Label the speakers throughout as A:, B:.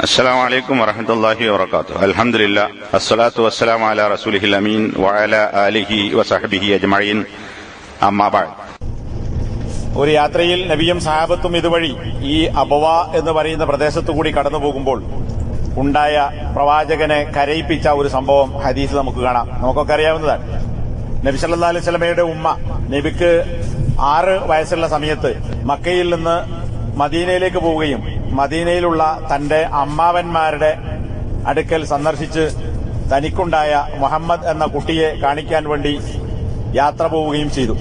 A: السلام عليكم ورحمة الله وبركاته الحمد لله الصلاة والسلام على رسوله الأمين وعلى آله وصحبه أجمعين أما بعد
B: ഒരു യാത്രയിൽ നബിയും സഹാബത്തും ഇതുവഴി ഈ അബവ എന്ന് പറയുന്ന പ്രദേശത്തു കൂടി കടന്നു പോകുമ്പോൾ ഉണ്ടായ പ്രവാചകനെ കരയിപ്പിച്ച ഒരു സംഭവം ഹദീസ് നമുക്ക് കാണാം നമുക്കൊക്കെ അറിയാവുന്നതാണ് നബി സല്ലാ അലൈഹി സ്വലമയുടെ ഉമ്മ നബിക്ക് ആറ് വയസ്സുള്ള സമയത്ത് മക്കയിൽ നിന്ന് മദീനയിലേക്ക് പോവുകയും മദീനയിലുള്ള തന്റെ അമ്മാവന്മാരുടെ അടുക്കൽ സന്ദർശിച്ച് തനിക്കുണ്ടായ മുഹമ്മദ് എന്ന കുട്ടിയെ കാണിക്കാൻ വേണ്ടി യാത്ര പോവുകയും ചെയ്തു.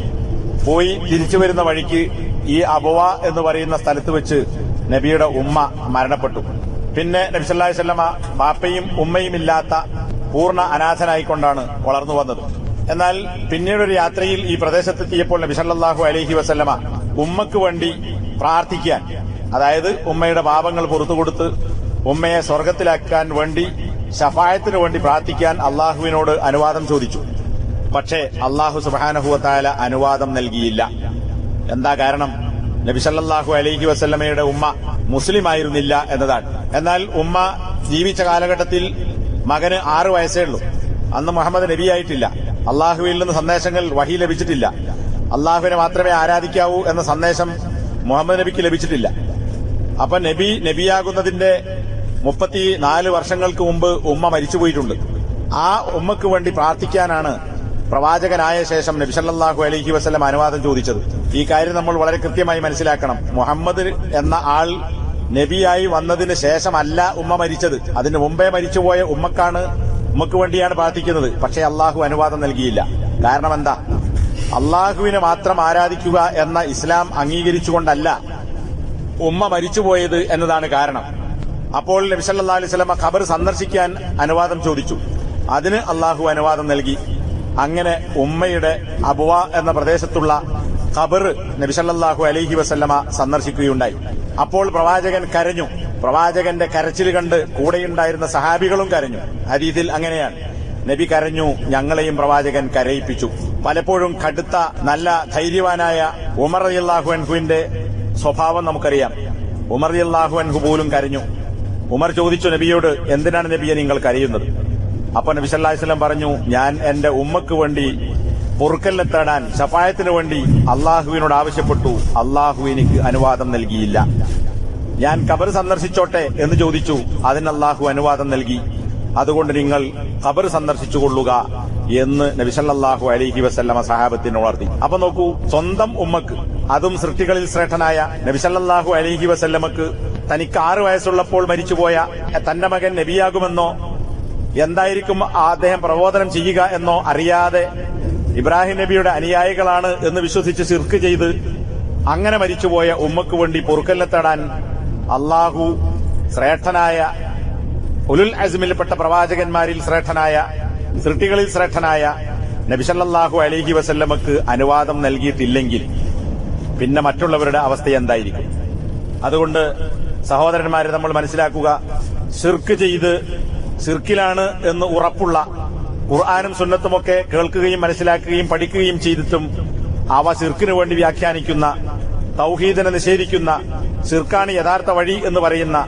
B: പോയി തിരിച്ചു വരുന്ന വഴിക്ക് ഈ അബുവ എന്ന് പറയുന്ന സ്ഥലത്ത് വെച്ച് നബിയുടെ ഉമ്മ മരണപ്പെട്ടു. പിന്നെ നബി സല്ലാഹി അലൈഹി വസല്ലമ ബാപ്പയും ഉമ്മയും ഇല്ലാത്ത പൂർണ അനാഥനായിക്കൊണ്ടാണ് വളർന്നു വന്നത്. എന്നാൽ പിന്നീടൊരു യാത്രയിൽ ഈ പ്രദേശത്തെത്തിയപ്പോൾ നബി സല്ലല്ലാഹു അലൈഹി വസല്ലമ ഉമ്മക്ക് വേണ്ടി പ്രാർത്ഥിക്കാൻ അതായത് ഉമ്മയുടെ പാപങ്ങൾ പുറത്തു കൊടുത്ത് ഉമ്മയെ സ്വർഗത്തിലാക്കാൻ വേണ്ടി ശഫായത്തിന് വേണ്ടി പ്രാർത്ഥിക്കാൻ അള്ളാഹുവിനോട് അനുവാദം ചോദിച്ചു. പക്ഷേ അള്ളാഹു സുബാനഹുവത്തായ അനുവാദം നൽകിയില്ല. എന്താ കാരണം? നബിസല്ലാഹു അലൈഹി വസല്ലമയുടെ ഉമ്മ മുസ്ലിം ആയിരുന്നില്ല എന്നതാണ്. എന്നാൽ ഉമ്മ ജീവിച്ച കാലഘട്ടത്തിൽ മകന് ആറ് വയസ്സേ ഉള്ളൂ. അന്ന് മുഹമ്മദ് നബിയായിട്ടില്ല. അള്ളാഹുവിൽ നിന്ന് സന്ദേശങ്ങൾ വഹി ലഭിച്ചിട്ടില്ല. അള്ളാഹുവിനെ മാത്രമേ ആരാധിക്കാവൂ എന്ന സന്ദേശം മുഹമ്മദ് നബിക്ക് ലഭിച്ചിട്ടില്ല. അപ്പൊ നബി നബിയാകുന്നതിന്റെ മുപ്പത്തി നാല് വർഷങ്ങൾക്ക് മുമ്പ് ഉമ്മ മരിച്ചുപോയിട്ടുണ്ട്. ആ ഉമ്മക്ക് വേണ്ടി പ്രാർത്ഥിക്കാനാണ് പ്രവാചകനായ ശേഷം നബി സല്ലല്ലാഹു അലൈഹി വസല്ലം അനുവാദം ചോദിച്ചത്. ഈ കാര്യം നമ്മൾ വളരെ കൃത്യമായി മനസ്സിലാക്കണം. മുഹമ്മദ് എന്ന ആൾ നബിയായി വന്നതിന് ശേഷമല്ല ഉമ്മ മരിച്ചത്. അതിന് മുമ്പേ മരിച്ചുപോയ ഉമ്മക്കാണ് ഉമ്മക്ക് വേണ്ടിയാണ് പ്രാർത്ഥിക്കുന്നത്. പക്ഷേ അള്ളാഹു അനുവാദം നൽകിയില്ല. കാരണം എന്താ? അള്ളാഹുവിനെ മാത്രം ആരാധിക്കുക എന്ന ഇസ്ലാം അംഗീകരിച്ചുകൊണ്ടല്ല ഉമ്മ മരിച്ചുപോയത് എന്നതാണ് കാരണം. അപ്പോൾ നബി സല്ലല്ലാഹു അലൈഹി വസല്ലമ ഖബർ സന്ദർശിക്കാൻ അനുവാദം ചോദിച്ചു. അതിന് അള്ളാഹു അനുവാദം നൽകി. അങ്ങനെ ഉമ്മയുടെ അബുവ എന്ന പ്രദേശത്തുള്ള ഖബർ നബിസല്ലാഹു അലൈഹി വസല്ലമ സന്ദർശിക്കുകയുണ്ടായി. അപ്പോൾ പ്രവാചകൻ കരഞ്ഞു. പ്രവാചകന്റെ കരച്ചിൽ കണ്ട് കൂടെയുണ്ടായിരുന്ന സഹാബികളും കരഞ്ഞു. ഹദീസിൽ അങ്ങനെയാണ്. നബി കരഞ്ഞു ഞങ്ങളെയും പ്രവാചകൻ കരയിപ്പിച്ചു. പലപ്പോഴും കടുത്ത നല്ല ധൈര്യവാനായ ഉമർ അലിയല്ലാഹു അൻഹുവിന്റെ സ്വഭാവം നമുക്കറിയാം. ഉമർ അള്ളാഹു അൻഹു പോലും കരഞ്ഞു. ഉമർ ചോദിച്ചു നബിയോട് എന്തിനാണ് നബിയെ നിങ്ങൾ കരയുന്നത്? അപ്പൊ നബി അലൈഹി പറഞ്ഞു ഞാൻ എന്റെ ഉമ്മക്ക് വേണ്ടി പൊറുക്കലിനെ തേടാൻ ശഫായത്തിന് വേണ്ടി അള്ളാഹുവിനോട് ആവശ്യപ്പെട്ടു. അള്ളാഹു എനിക്ക് അനുവാദം നൽകിയില്ല. ഞാൻ കബർ സന്ദർശിച്ചോട്ടെ? എന്ന് ചോദിച്ചു. അതിന് അള്ളാഹു അനുവാദം നൽകി. അതുകൊണ്ട് നിങ്ങൾ കബർ സന്ദർശിച്ചുകൊള്ളുക എന്ന് നബിസല്ലാഹു അലൈഹി വസല്ലമ സഹാബത്തിന് ഉണർത്തി. അപ്പൊ നോക്കൂ സ്വന്തം ഉമ്മക്ക് അതും സൃഷ്ടികളിൽ ശ്രേഷ്ഠനായ നബിസല്ലാഹു അലൈഹി വസല്ലമക്ക് തനിക്ക് ആറ് വയസ്സുള്ളപ്പോൾ മരിച്ചുപോയ തന്റെ മകൻ നബിയാകുമെന്നോ എന്തായിരിക്കും അദ്ദേഹം പ്രബോധനം ചെയ്യുക എന്നോ അറിയാതെ ഇബ്രാഹിം നബിയുടെ അനുയായികളാണ് എന്ന് വിശ്വസിച്ച് സിർക്ക് ചെയ്ത് അങ്ങനെ മരിച്ചുപോയ ഉമ്മക്ക് വേണ്ടി പൊറുക്കല്ലെത്തടാൻ അള്ളാഹു ശ്രേഷ്ഠനായ ഉലുൽ അസ്മിൽപ്പെട്ട പ്രവാചകന്മാരിൽ ശ്രേഷ്ഠനായ സൃഷ്ടികളിൽ ശ്രേഷ്ഠനായ നബിസല്ലാഹു അലൈഹി വസല്ലമക്ക് അനുവാദം നൽകിയിട്ടില്ലെങ്കിൽ പിന്നെ മറ്റുള്ളവരുടെ അവസ്ഥ എന്തായിരിക്കും? അതുകൊണ്ട് സഹോദരന്മാരെ നമ്മൾ മനസ്സിലാക്കുക സിർക്ക് ചെയ്ത് സിർക്കിലാണ് എന്ന് ഉറപ്പുള്ള ഖുർആാനും സുന്നത്തുമൊക്കെ കേൾക്കുകയും മനസ്സിലാക്കുകയും പഠിക്കുകയും ചെയ്തിട്ടും അവ സിർക്കിനു വേണ്ടി വ്യാഖ്യാനിക്കുന്ന തൗഹീദിനെ നിഷേധിക്കുന്ന സിർക്കാണ് യഥാർത്ഥ വഴി എന്ന് പറയുന്ന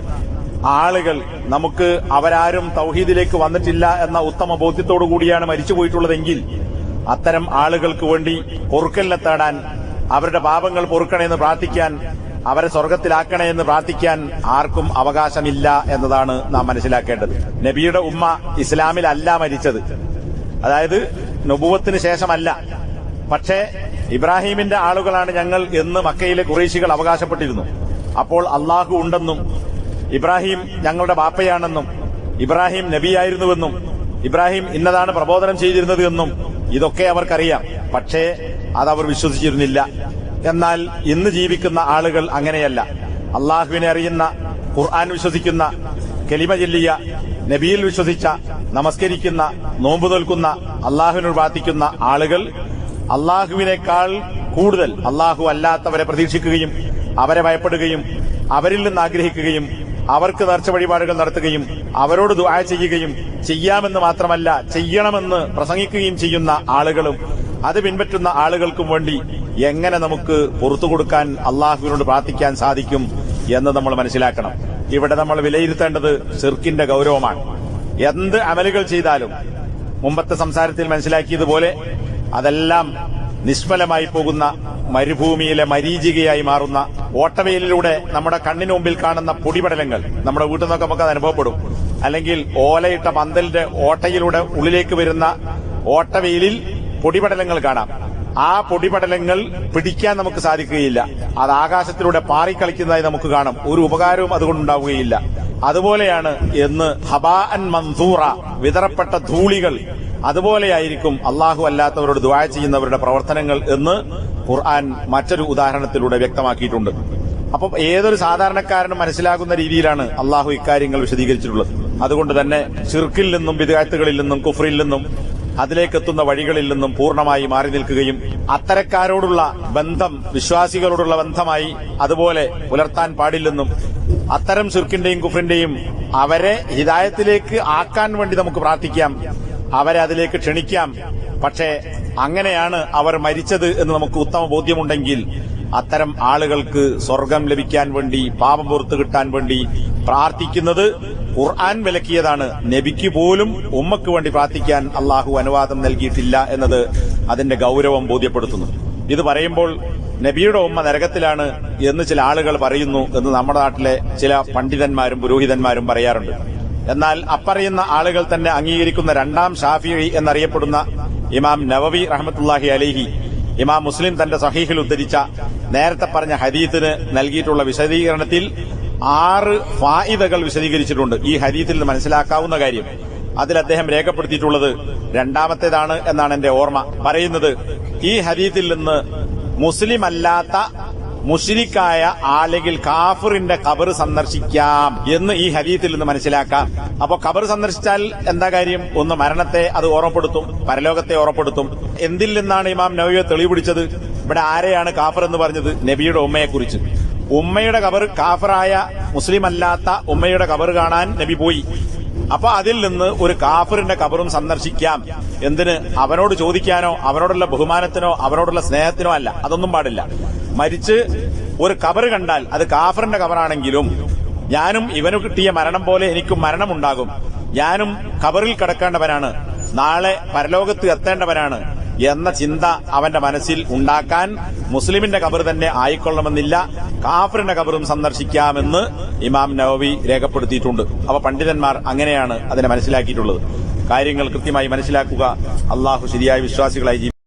B: ആളുകൾ നമുക്ക് അവരാരും തൗഹീദിലേക്ക് വന്നിട്ടില്ല എന്ന ഉത്തമ ബോധ്യത്തോടു കൂടിയാണ് മരിച്ചുപോയിട്ടുള്ളതെങ്കിൽ അത്തരം ആളുകൾക്ക് വേണ്ടി പൊറുക്കലിനെ തേടാൻ അവരുടെ പാപങ്ങൾ പൊറുക്കണമെന്ന് പ്രാർത്ഥിക്കാൻ അവരെ സ്വർഗത്തിലാക്കണേ എന്ന് പ്രാർത്ഥിക്കാൻ ആർക്കും അവകാശമില്ല എന്നതാണ് നാം മനസ്സിലാക്കേണ്ടത്. നബിയുടെ ഉമ്മ ഇസ്ലാമിലല്ല മരിച്ചത്. അതായത് നുബുവത്തിന് ശേഷമല്ല. പക്ഷേ ഇബ്രാഹീമിന്റെ ആളുകളാണ് ഞങ്ങൾ എന്ന് മക്കയിലെ കുറേശികൾ അവകാശപ്പെട്ടിരുന്നു. അപ്പോൾ അള്ളാഹു ഉണ്ടെന്നും ഇബ്രാഹിം ഞങ്ങളുടെ ബാപ്പയാണെന്നും ഇബ്രാഹിം നബിയായിരുന്നുവെന്നും ഇബ്രാഹിം ഇന്നതാണ് പ്രബോധനം ചെയ്തിരുന്നത് എന്നും ഇതൊക്കെ അവർക്കറിയാം. പക്ഷേ അതവർ വിശ്വസിച്ചിരുന്നില്ല. എന്നാൽ ഇന്ന് ജീവിക്കുന്ന ആളുകൾ അങ്ങനെയല്ല. അള്ളാഹുവിനെ അറിയുന്ന ഖുർആൻ വിശ്വസിക്കുന്ന കെലിമ ചെല്ലിയ നബിയിൽ വിശ്വസിച്ച നമസ്കരിക്കുന്ന നോമ്പു നിൽക്കുന്ന അള്ളാഹുവിനോട് പ്രാർത്ഥിക്കുന്ന ആളുകൾ അള്ളാഹുവിനേക്കാൾ കൂടുതൽ അള്ളാഹു അല്ലാത്തവരെ പ്രതീക്ഷിക്കുകയും അവരെ ഭയപ്പെടുകയും അവരിൽ നിന്ന് ആഗ്രഹിക്കുകയും അവർക്ക് നേർച്ച വഴിപാടുകൾ നടത്തുകയും അവരോട് ദുആ ചെയ്യുകയും ചെയ്യാമെന്ന് മാത്രമല്ല ചെയ്യണമെന്ന് പ്രസംഗിക്കുകയും ചെയ്യുന്ന ആളുകളും അത് പിൻപറ്റുന്ന ആളുകൾക്കും വേണ്ടി എങ്ങനെ നമുക്ക് പുറത്തു കൊടുക്കാൻ അള്ളാഹുവിനോട് പ്രാർത്ഥിക്കാൻ സാധിക്കും എന്ന് നമ്മൾ മനസ്സിലാക്കണം. ഇവിടെ നമ്മൾ വിലയിരുത്തേണ്ടത് സിർക്കിന്റെ ഗൗരവമാണ്. എന്ത് അമലുകൾ ചെയ്താലും മുമ്പത്തെ സംസാരത്തിൽ മനസ്സിലാക്കിയതുപോലെ അതെല്ലാം നിഷ്ഫലമായി പോകുന്ന മരുഭൂമിയിലെ മരീചികയായി മാറുന്ന ഓട്ടവയിലൂടെ നമ്മുടെ കണ്ണിന് മുമ്പിൽ കാണുന്ന പൊടിപടലങ്ങൾ നമ്മുടെ വീട്ടിൽ നിന്നൊക്കെ നമുക്ക് അത് അനുഭവപ്പെടും. അല്ലെങ്കിൽ ഓലയിട്ട പന്തലിന്റെ ഓട്ടയിലൂടെ ഉള്ളിലേക്ക് വരുന്ന ഓട്ടവെയിലിൽ പൊടിപടലങ്ങൾ കാണാം. ആ പൊടിപടലങ്ങൾ പിടിക്കാൻ നമുക്ക് സാധിക്കുകയില്ല. അത് ആകാശത്തിലൂടെ പാറിക്കളിക്കുന്നതായി നമുക്ക് കാണാം. ഒരു ഉപകാരവും അതുകൊണ്ടുണ്ടാവുകയില്ല അതുപോലെയാണ് എന്ന് ഹബാ അൻ മൻസൂറ വിതറപ്പെട്ട ധൂളികൾ. അതുപോലെയായിരിക്കും അള്ളാഹു അല്ലാത്തവരോട് ദുവാ ചെയ്യുന്നവരുടെ പ്രവർത്തനങ്ങൾ എന്ന് ഖുർആൻ മറ്റൊരു ഉദാഹരണത്തിലൂടെ വ്യക്തമാക്കിയിട്ടുണ്ട്. അപ്പം ഏതൊരു സാധാരണക്കാരനും മനസ്സിലാകുന്ന രീതിയിലാണ് അള്ളാഹു ഇക്കാര്യങ്ങൾ വിശദീകരിച്ചിട്ടുള്ളത്. അതുകൊണ്ട് തന്നെ ഷിർക്കിൽ നിന്നും വിദ്യാർത്ഥികളിൽ നിന്നും കുഫറിൽ നിന്നും അതിലേക്കെത്തുന്ന വഴികളിൽ നിന്നും പൂർണമായി മാറി നിൽക്കുകയും അത്തരക്കാരോടുള്ള ബന്ധം വിശ്വാസികളോടുള്ള ബന്ധമായി അതുപോലെ പുലർത്താൻ പാടില്ലെന്നും അത്തരം സുർക്കിന്റെയും കുഫറിന്റെയും അവരെ ഹിതായത്തിലേക്ക് ആക്കാൻ വേണ്ടി നമുക്ക് പ്രാർത്ഥിക്കാം. അവരെ അതിലേക്ക് ക്ഷണിക്കാം. പക്ഷേ അങ്ങനെയാണ് അവർ മരിച്ചത് എന്ന് നമുക്ക് ഉത്തമ ബോധ്യമുണ്ടെങ്കിൽ അത്തരം ആളുകൾക്ക് സ്വർഗം ലഭിക്കാൻ വേണ്ടി പാപം പുറത്തു കിട്ടാൻ വേണ്ടി പ്രാർത്ഥിക്കുന്നത് ഖുർആൻ വിലക്കിയതാണ്. നബിക്ക് പോലും ഉമ്മക്ക് വേണ്ടി പ്രാർത്ഥിക്കാൻ അള്ളാഹു അനുവാദം നൽകിയിട്ടില്ല എന്നത് അതിന്റെ ഗൗരവം ബോധ്യപ്പെടുത്തുന്നു. ഇത് പറയുമ്പോൾ നബിയുടെ ഉമ്മ നരകത്തിലാണ് എന്ന് ചില ആളുകൾ പറയുന്നു എന്ന് നമ്മുടെ നാട്ടിലെ ചില പണ്ഡിതന്മാരും പുരോഹിതന്മാരും പറയാറുണ്ട്. എന്നാൽ അപ്പറയുന്ന ആളുകൾ തന്നെ അംഗീകരിക്കുന്ന രണ്ടാം ഷാഫി എന്നറിയപ്പെടുന്ന ഇമാം നവവി റഹ്മത്തുല്ലാഹി അലൈഹി ഇമാം മുസ്ലിം തന്റെ സഹീഹിൽ ഉദ്ധരിച്ച നേരത്തെ പറഞ്ഞ ഹദീത്തിന് നൽകിയിട്ടുള്ള വിശദീകരണത്തിൽ ആറ് ഫായിദകൾ വിശദീകരിച്ചിട്ടുണ്ട്. ഈ ഹരീത്തിൽ മനസ്സിലാക്കാവുന്ന കാര്യം. അതിൽ അദ്ദേഹം രേഖപ്പെടുത്തിയിട്ടുള്ളത് രണ്ടാമത്തേതാണ് എന്നാണ് എന്റെ ഓർമ്മ. പറയുന്നത് ഈ ഹരീത്തിൽ നിന്ന് മുസ്ലിം അല്ലാത്ത മുഷിരിക്കായ അല്ലെങ്കിൽ കാഫറിന്റെ കബർ സന്ദർശിക്കാം എന്ന് ഈ ഹരീത്തിൽ നിന്ന് മനസ്സിലാക്കാം. അപ്പോൾ കബർ സന്ദർശിച്ചാൽ എന്താ കാര്യം? ഒന്ന് മരണത്തെ അത് ഓർമ്മപ്പെടുത്തും പരലോകത്തെ ഓർമ്മപ്പെടുത്തും. എന്തിൽ നിന്നാണ് ഇമാം നബിയെ തെളിവുപിടിച്ചത് ഇവിടെ ആരെയാണ് കാഫർ എന്ന് പറഞ്ഞത്? നബിയുടെ ഉമ്മയെക്കുറിച്ച്. ഉമ്മയുടെ കബർ കാഫറായ മുസ്ലിം അല്ലാത്ത ഉമ്മയുടെ കബർ കാണാൻ നബി പോയി. അപ്പൊ അതിൽ നിന്ന് ഒരു കാഫറിന്റെ കബറും സന്ദർശിക്കാം. എന്തിന്? അവനോട് ചോദിക്കാനോ അവനോടുള്ള ബഹുമാനത്തിനോ അവനോടുള്ള സ്നേഹത്തിനോ അല്ല. അതൊന്നും പാടില്ല. മരിച്ച് ഒരു കബർ കണ്ടാൽ അത് കാഫറിന്റെ കബറാണെങ്കിലും ഞാനും ഇവന് കിട്ടിയ മരണം പോലെ എനിക്കും മരണമുണ്ടാകും. ഞാനും കബറിൽ കിടക്കേണ്ടവനാണ്. നാളെ പരലോകത്ത് എത്തേണ്ടവനാണ്. എന്ന ചിന്ത അവന്റെ മനസ്സിൽ ഉണ്ടാക്കാൻ മുസ്ലിമിന്റെ കബർ തന്നെ ആയിക്കൊള്ളണമെന്നില്ല. കാഫറിന്റെ കബറും സന്ദർശിക്കാമെന്ന് ഇമാം നവവി രേഖപ്പെടുത്തിയിട്ടുണ്ട്. അവ പണ്ഡിതന്മാർ അങ്ങനെയാണ് അതിനെ മനസ്സിലാക്കിയിട്ടുള്ളത്. കാര്യങ്ങൾ കൃത്യമായി മനസ്സിലാക്കുക. അള്ളാഹു ശരിയായ വിശ്വാസികളായി